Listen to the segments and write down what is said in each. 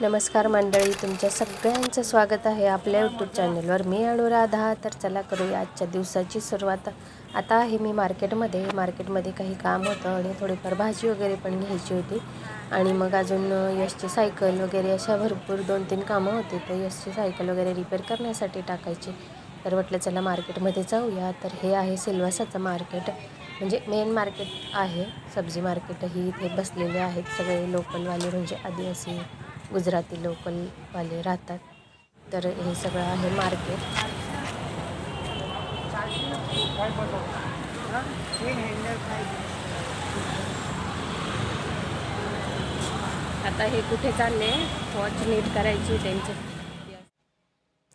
नमस्कार मंडळी तुमच्या सगळ्यांचं स्वागत आहे आपल्या यूट्यूब चॅनलवर मी अनुराधा तर चला करूया आजच्या दिवसाची सुरुवात. आता आहे मी मार्केटमध्ये. मार्केटमध्ये काही काम होतं आणि थोडीफार भाजी वगैरे पण घ्यायची होती. आणि मग अजून यशची सायकल वगैरे अशा भरपूर दोन तीन कामं होती. तर यशची सायकल वगैरे रिपेअर करण्यासाठी टाकायची. तर म्हटलं चला मार्केटमध्ये जाऊया. तर हे आहे सिल्वासाचं मार्केट. म्हणजे मेन मार्केट आहे. सब्जी मार्केट ही इथे बसलेले आहेत. सगळे लोकलवाले म्हणजे आदिवासी गुजराती लोकलवाले राहतात. तर हे सगळं आहे मार्केट. आता हे कुठे चालले? वॉच नीट करायची त्यांचे.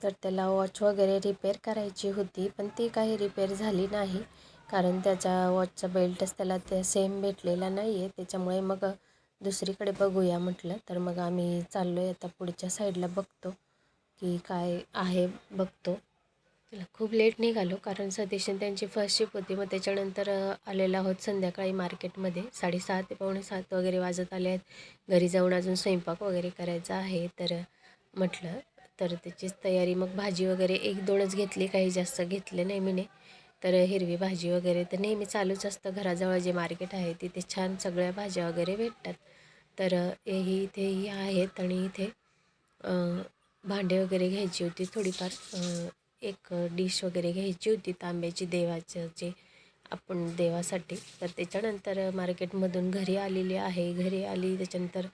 तर त्याला वॉच वगैरे रिपेअर करायची होती पण ती काही रिपेअर झाली नाही. कारण त्याचा वॉचचा बेल्टच त्याला त्या सेम भेटलेला नाही आहे त्याच्यामुळे मग दुसरीकडे बघूया म्हटलं तर मग आम्ही चाललो आहे आता पुढच्या साईडला बघतो की काय आहे बघतो. खूप लेट निघालो कारण सतीशन त्यांची फर्स्ट शिप होती. मग त्याच्यानंतर आलेला आहोत संध्याकाळी मार्केटमध्ये साडेसहा ते पावणे सात वगैरे वाजत आले आहेत. घरी जाऊन अजून स्वयंपाक वगैरे करायचा आहे. तर म्हटलं तर त्याचीच तयारी. मग भाजी वगैरे एक दोनच घेतली. काही जास्त घेतले नाही मीने. तर हिरवी भाजी वगैरे तर नेहमी चालूच असतं. घराजवळ जे मार्केट आहे तिथे छान सगळ्या भाज्या वगैरे भेटतात. तर हेही इथेही आहेत आणि इथे भांडे वगैरे घ्यायची होती थोडीफार. एक डिश वगैरे घ्यायची होती तांब्याची देवाचं जे आपण देवासाठी. तर त्याच्यानंतर मार्केटमधून घरी आलेली आहे. घरी आली त्याच्यानंतर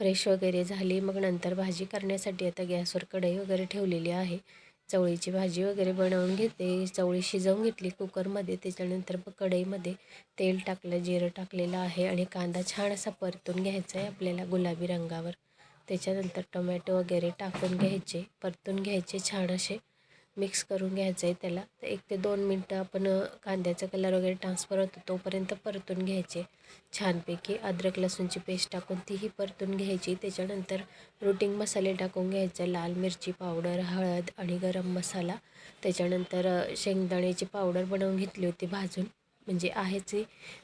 फ्रेश वगैरे झाली. मग नंतर भाजी करण्यासाठी आता गॅसवर कढई वगैरे ठेवलेली आहे. चवळीची भाजी वगैरे बनवून घेते. चवळी शिजवून घेतली कुकरमध्ये. त्याच्यानंतर मग कढईमध्ये तेल टाकलं जिरं टाकलेलं आहे आणि कांदा छान असा परतून घ्यायचा आहे आपल्याला गुलाबी रंगावर. त्याच्यानंतर टोमॅटो वगैरे टाकून घ्यायचे परतून घ्यायचे छान असे. मिक्स करून घ्यायचं आहे त्याला. तर एक ते दोन मिनटं आपण कांद्याचा कलर वगैरे ट्रान्सफर होतो तोपर्यंत परतून घ्यायचे. छानपैकी अद्रक लसूणची पेस्ट टाकून तीही परतून घ्यायची. त्याच्यानंतर रुटीन मसाले टाकून घ्यायचे. लाल मिरची पावडर हळद आणि गरम मसाला. त्याच्यानंतर शेंगदाण्याची पावडर बनवून घेतली होती भाजून. म्हणजे आहेच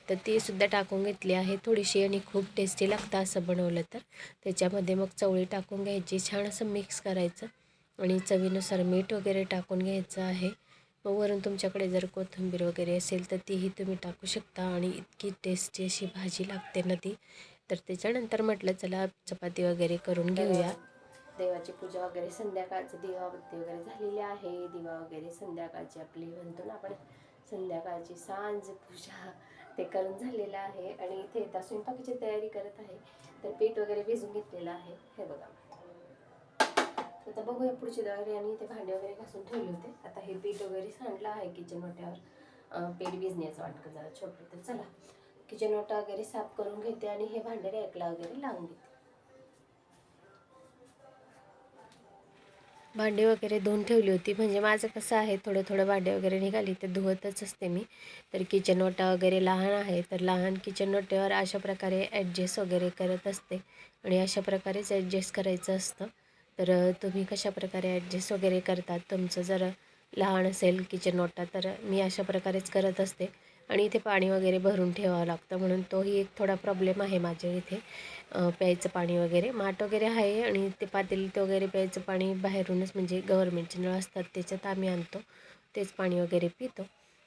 तर ती सुद्धा टाकून घेतली आहे. थोडीशी आणि खूप टेस्टी लागतं असं बनवलं तर. त्याच्यामध्ये मग चवळी टाकून घ्यायची. छान असं मिक्स करायचं. आणि चवीनुसार मीठ वगैरे टाकून घ्यायचं आहे. मग वरून तुमच्याकडे जर कोथिंबीर वगैरे असेल तर तीही तुम्ही टाकू शकता आणि इतकी टेस्टी अशी भाजी लागते ना ती. तर त्याच्यानंतर म्हटलं चला चपाती वगैरे करून घेऊया. देवाची पूजा वगैरे संध्याकाळची दिवाबत्ती वगैरे झालेली आहे. दिवा वगैरे संध्याकाळची आपली म्हणतो ना आपण संध्याकाळची सांज पूजा ते करून झालेलं आहे. आणि इथे आता स्वयंपाकाची तयारी करत आहे. तर पीठ वगैरे भिजून घेतलेलं आहे. हे बघा. आता बघूया पुढची तयारी आणि इथे भांडे वगैरे घासून ठेवले होते. आता हे पीठ वगैरे सांडलं आहे किचन वाट्यावर. पीठ भिजण्याचं वाटतं जरा छोटं तर चला. किचन वाटा वगैरे साफ करून घेते आणि हे भांडे रॅकला वगैरे लावून घेते भांडे वगैरे धुवून ठेवली होती. म्हणजे माझं कसं आहे थोडं थोडं भांडे वगैरे निघाली ते धुवतच असते मी. तर किचन ओटा वगैरे लहान आहे तर लहान किचन ओट्यावर अशा प्रकारे ॲडजस्ट वगैरे करत असते. आणि अशा प्रकारेच ॲडजस्ट करायचं असतं. तर तुम्ही कशा प्रकारे ॲडजस्ट वगैरे करतात? तुमचं जर लहान असेल किचन ओटा तर मी अशा प्रकारेच करत असते. आणि इथे पाणी वगैरे भरून ठेवावं लागतं. म्हणून तोही एक थोडा प्रॉब्लेम आहे माझ्या इथे. प्यायचं पाणी वगैरे. माठ वगैरे आहे आणि ते पातेलीत वगैरे प्यायचं पाणी बाहेरूनच म्हणजे गव्हर्मेंटचे नळ असतात त्याच्यात आम्ही आणतो. तेच पाणी वगैरे पितो.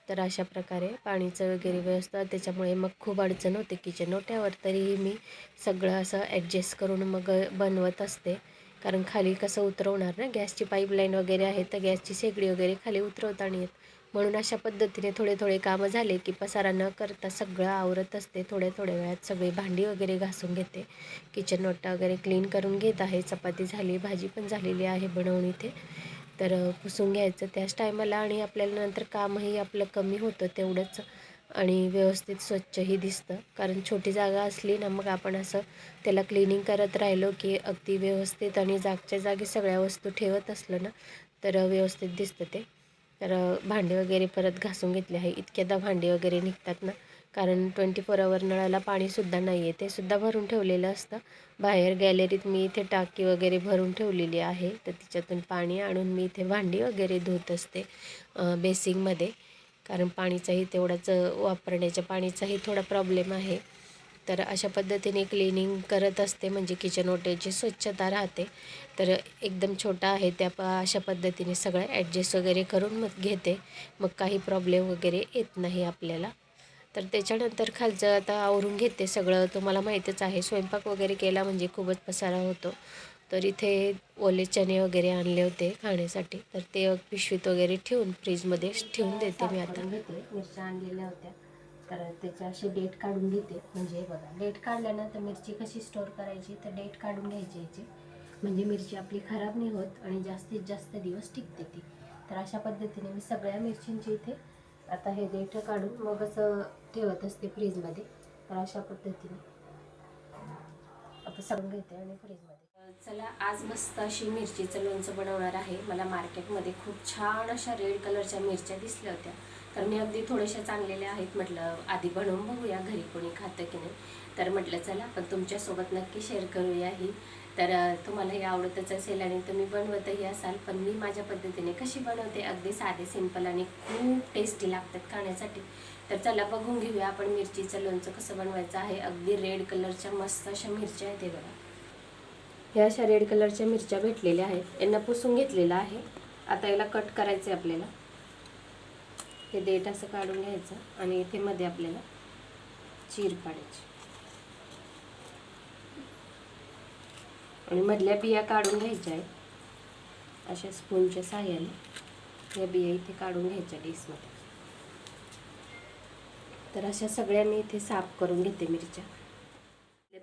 तर अशा प्रकारे पाणीचं वगैरे व्यवस्था त्याच्यामुळे मग खूप अडचण होते. किचन ओट्यावर तरीही मी सगळं असं ॲडजस्ट करून मग बनवत असते. कारण खाली कसं उतरवणार ना? गॅसची पाईपलाईन वगैरे आहे तर गॅसची शेगडी वगैरे खाली उतरवताना येत. म्हणून अशा पद्धतीने थोडे थोडे कामं झाले की पसारा न करता सगळं आवरत असते. थोड्या थोड्या वेळात सगळी भांडी वगैरे घासून घेते. किचन ओटा वगैरे क्लीन करून घेत आहे. चपाती झाली भाजी पण झालेली आहे बनवून इथे. तर पुसून घ्यायचं त्याच टायमाला आणि आपल्याला नंतर कामही आपलं कमी होतं तेवढंच. आणि व्यवस्थित स्वच्छही दिसतं. कारण छोटी जागा असली ना मग आपण असं त्याला क्लिनिंग करत राहिलो की अगदी व्यवस्थित आणि जागच्या जागी सगळ्या वस्तू ठेवत असलं ना तर व्यवस्थित दिसतं ते. तर भांडे वगैरे परत घासून घेतले आहे. इतक्यादा भांडे वगैरे निघतात ना कारण ट्वेंटी फोर आवर नळाला पाणीसुद्धा नाही आहे ते सुद्धा भरून ठेवलेलं असतं. बाहेर गॅलरीत मी इथे टाकी वगैरे भरून ठेवलेली आहे. तर तिच्यातून पाणी आणून मी इथे भांडी वगैरे धुत असते बेसिंगमध्ये. कारण पाणीचाही तेवढाच वापरण्याच्या पाणीचाही थोडा प्रॉब्लेम आहे. तर अशा पद्धतीने क्लिनिंग करत असते म्हणजे किचन ओटेची स्वच्छता राहते. तर एकदम छोटा आहे त्या प अशा पद्धतीने सगळं ॲडजस्ट वगैरे करून मग घेते. मग काही प्रॉब्लेम वगैरे येत नाही आपल्याला. तर त्याच्यानंतर खालचं आता आवरून घेते सगळं. तुम्हाला माहीतच आहे स्वयंपाक वगैरे केला म्हणजे खूपच पसारा होतो. तर इथे ओले चणे वगैरे आणले होते खाण्यासाठी. तर ते पिशवीत वगैरे ठेवून फ्रीजमध्ये ठेवून देते मी आता. घेते मिरच्या आणलेल्या होत्या. तर त्याच्या अशी डेट काढून घेते. म्हणजे बघा डेट काढल्यानंतर मिरची कशी स्टोअर करायची? तर डेट काढून घ्यायची याची. म्हणजे मिरची आपली खराब नाही होत आणि जास्तीत जास्त दिवस टिकते ती. तर अशा पद्धतीने मी सगळ्या मिरचींची इथे आता हे डेट काढून मग असं ठेवत असते फ्रीजमध्ये. तर अशा पद्धतीने आता सगळं घेते आणि फ्रीजमध्ये चला आज मस्त अशी मिरचीचं लोणचं बनवणार आहे. मला मार्केटमध्ये खूप छान अशा रेड कलरच्या मिरच्या दिसल्या होत्या. तर मी अगदी थोड्याशा चांगलेल्या आहेत म्हटलं आधी बनवून बघूया घरी कोणी खातं की नाही. तर म्हटलं चला पण तुमच्यासोबत नक्की शेअर करूया ही. तर तुम्हाला हे आवडतच असेल आणि तुम्ही बनवतही असाल पण मी माझ्या पद्धतीने कशी बनवते अगदी साधे सिंपल आणि खूप टेस्टी लागतात खाण्यासाठी. तर चला बघून घेऊया आपण मिरचीचं लोणचं कसं बनवायचं आहे. अगदी रेड कलरच्या मस्त अशा मिरच्या आहेत हे बघा. ह्या अशा रेड कलरच्या मिरच्या भेटलेल्या आहेत. यांना पुसून घेतलेलं आहे. आता याला कट करायचं आहे आपल्याला. हे देठ असं काढून घ्यायचं आणि इथे मध्ये आपल्याला चीर पाडायची. आणि मधल्या बिया काढून घ्यायच्या आहेत. अशा स्पूनच्या साह्याने या बिया इथे काढून घ्यायच्या डिशमध्ये तर अशा सगळ्या मी इथे साफ करून घेते मिरच्या.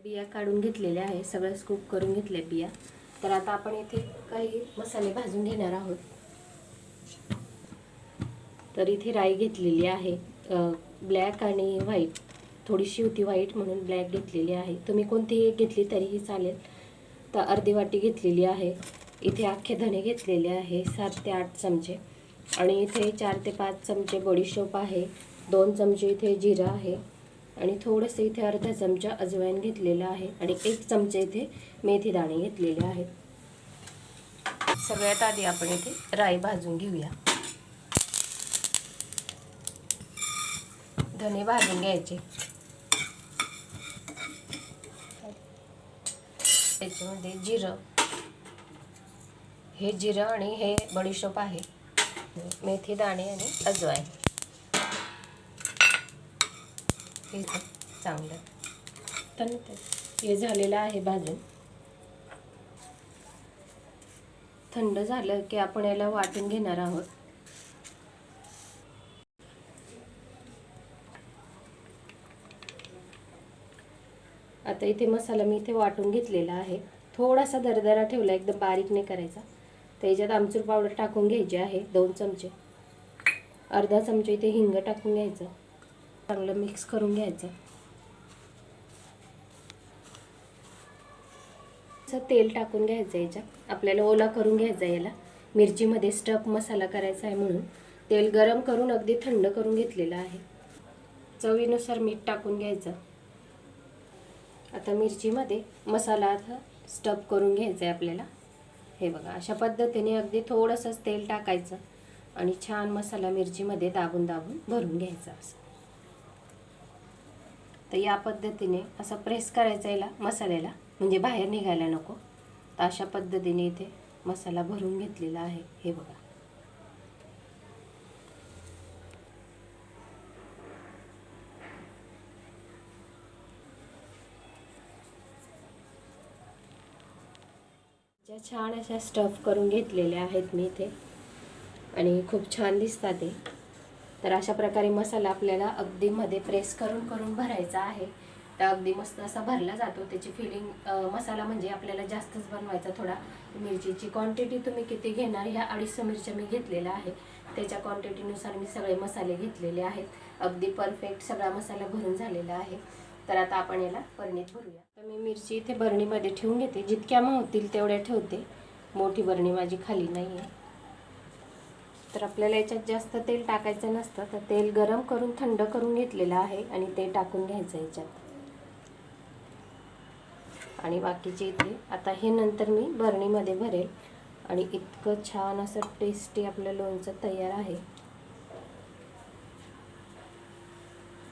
बिया काढून घेतलेल्या आहे सगळं स्कूप करून घेतल्या बिया. तर आता आपण इथे काही मसाले भाजून घेणार आहोत. तर इथे राई घेतलेली आहे ब्लॅक आणि व्हाईट थोडीशी होती व्हाईट म्हणून ब्लॅक घेतलेली आहे. तुम्ही कोणतीही एक घेतली तरीही चालेल. तर अर्धी वाटी घेतलेली आहे. इथे अख्खे धणे घेतलेले आहे सात ते आठ चमचे. आणि इथे चार ते पाच चमचे बडीशोप आहे. दोन चमचे इथे जिरा आहे. आणि थोडंसं इथे अर्धा चमचा अजवाईन घेतलेला आहे आणि एक चमचे इथे मेथी दाणे घेतलेले आहेत. सगळ्यात आधी आपण इथे राई भाजून घेऊया. धने भाजून घ्यायचे. त्याच्यामध्ये जिरं. हे जिरं आणि हे बडीशोप आहे. मेथी दाणे आणि अजवाईन. हे चांगलं. तर हे झालेलं आहे भाजून. थंड झालं की आपण याला वाटून घेणार आहोत. आता इथे मसाला मी इथे वाटून घेतलेला आहे. थोडासा दरदरा ठेवला एकदम बारीक नाही करायचा. त्याच्यात आमचूर पावडर टाकून घ्यायची आहे दोन चमचे. अर्धा चमचे इथे हिंग टाकून घ्यायचं. चांगलं मिक्स करून घ्यायचं. असं तेल टाकून घ्यायचं याच्यात. आपल्याला ओला करून घ्यायचा याला. मिरचीमध्ये स्टफ मसाला करायचा आहे म्हणून. तेल गरम करून अगदी थंड करून घेतलेलं आहे. चवीनुसार मीठ टाकून घ्यायचं. आता मिरचीमध्ये मसाला आता स्टफ करून घ्यायचा आहे आपल्याला. हे बघा अशा पद्धतीने अगदी थोडंसंच तेल टाकायचं. आणि छान मसाला मिरचीमध्ये दाबून दाबून भरून घ्यायचा असं. तर या पद्धतीने असं प्रेस करायचं याला मसाल्याला. म्हणजे बाहेर निघायला नको. तर अशा पद्धतीने इथे मसाला भरून घेतलेला आहे. हे बघा. ज्या छान अशा स्टफ करून घेतलेल्या आहेत मी इथे. आणि खूप छान दिसतात ते तर अशा प्रकारे मसाला आपल्याला अगदी मध्ये प्रेस करून करून भरायचा आहे. तर अगदी मस्त असा भरला जातो. त्याची फिलिंग मसाला म्हणजे आपल्याला जास्तच बनवायचा थोडा. मिरचीची क्वांटिटी तुम्ही किती घेणार ह्या अडीचशे मिरच्या मी घेतलेल्या आहे त्याच्या क्वांटिटीनुसार मी सगळे मसाले घेतलेले आहेत. अगदी परफेक्ट सगळा मसाला भरून झालेला आहे. तर आता आपण याला बरणीत भरूया. तर मी मिरची इथे बरणीमध्ये ठेवून घेते. जितक्या मग होतील तेवढ्या ठेवते. मोठी बरणी माझी खाली नाही आहे तर आपल्याला याच्यात जास्त तेल टाकायचं नसतं तर तेल गरम करून थंड करून घेतलेलं आहे आणि ते टाकून घ्यायचं याच्यात. आणि बाकीचे इथे आता हे नंतर मी बरणीमध्ये भरेल. आणि इतकं छान असं टेस्टी आपलं लोणचं तयार आहे.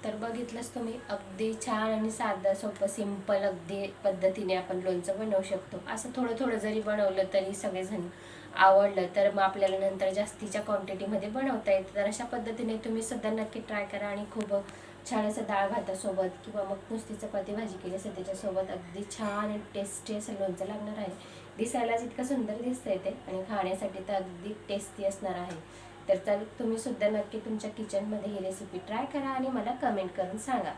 तर बघितलंच तुम्ही अगदी छान आणि साधं सोपं सिंपल अगदी पद्धतीने आपण लोणचं बनवू शकतो. असं थोडं थोडं जरी बनवलं तरी सगळेजण आवडलं तर मग आपल्याला नंतर जास्तीच्या क्वांटिटीमध्ये बनवता येतं. तर अशा पद्धतीने तुम्ही सुद्धा नक्की ट्राय करा आणि खूप छान असं डाळ भातासोबत किंवा मग नुसती चपाती भाजी केली असेल त्याच्यासोबत अगदी छान आणि टेस्टी असं लोणचं लागणार आहे. दिसायलाच इतकं सुंदर दिसतंय ते आणि खाण्यासाठी तर अगदी टेस्टी असणार आहे. तर चल तुम्ही सुद्धा नक्की तुमच्या किचनमध्ये ही रेसिपी ट्राय करा आणि मला कमेंट करून सांगा.